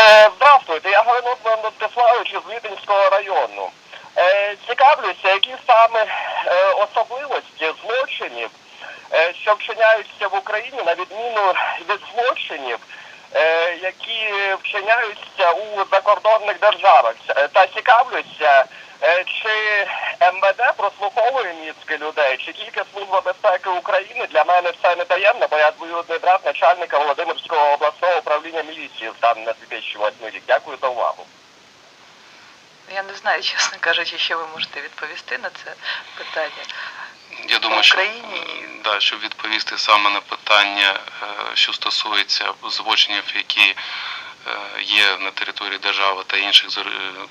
Е, здравствуйте, я Галинок Мстиславович із Віденського району. Е, цікавлюся, які саме е, особливості злочинів, е, що вчиняються в Україні на відміну від злочинів, е, які вчиняються у закордонних державах. Е, Та цікавлюся, чи МВД прослуховує мізки людей, чи тільки Служба безпеки України для мене все не таємно, бо я двоюрідний брат начальника Володимирського обласного управління міліції станом на 2008 рік. Дякую за увагу. Я не знаю, чесно кажучи, що ви можете відповісти на це питання. Я думаю, що, е, да, щоб відповісти саме на питання, е, що стосується злочинів, які е, є на території держави та інших е,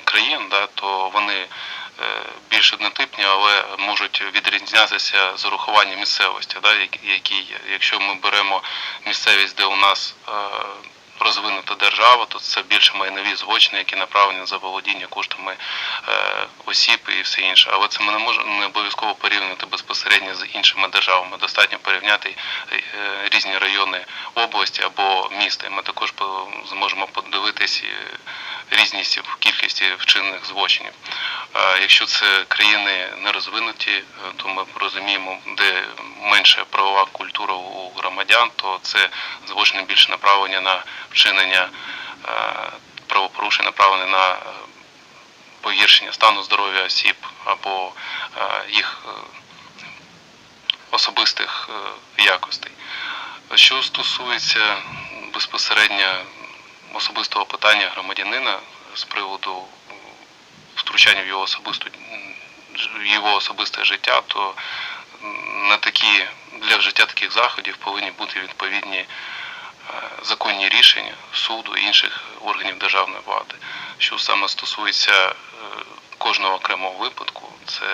країн, да, то вони е, більш однотипні, але можуть відрізнятися з урахуванням місцевості, да, які- є. Якщо ми беремо місцевість, де у нас е, розвинута держава, то це більше майнові злочини, які направлені за володіння коштами е, осіб і все інше. Але це ми не можемо не обов'язково порівнювати безпосередньо з іншими державами. Достатньо порівняти е, різні райони області або міста. Ми також по- зможемо подивитись е, різність в кількості вчинених злочинів. Якщо це країни не розвинуті, то ми розуміємо, де менша правова культура у громадян, то це злочини більше направлені на вчинення е, правопорушень, направлені на е, погіршення стану здоров'я осіб або е, їх особистих якостей. Що стосується безпосередньо особистого питання громадянина з приводу втручання в його особисту в його особисте життя, то на такі для вжиття таких заходів повинні бути відповідні е, законні рішення суду і інших органів державної влади. Що саме стосується е, кожного окремого випадку, це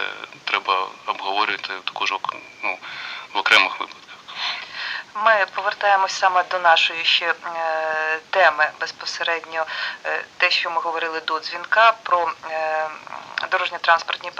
треба обговорювати також ну, в окремих випадках. Ми повертаємось саме до нашої ще е, теми безпосередньо те, що ми говорили до дзвінка про дорожньо-транспортні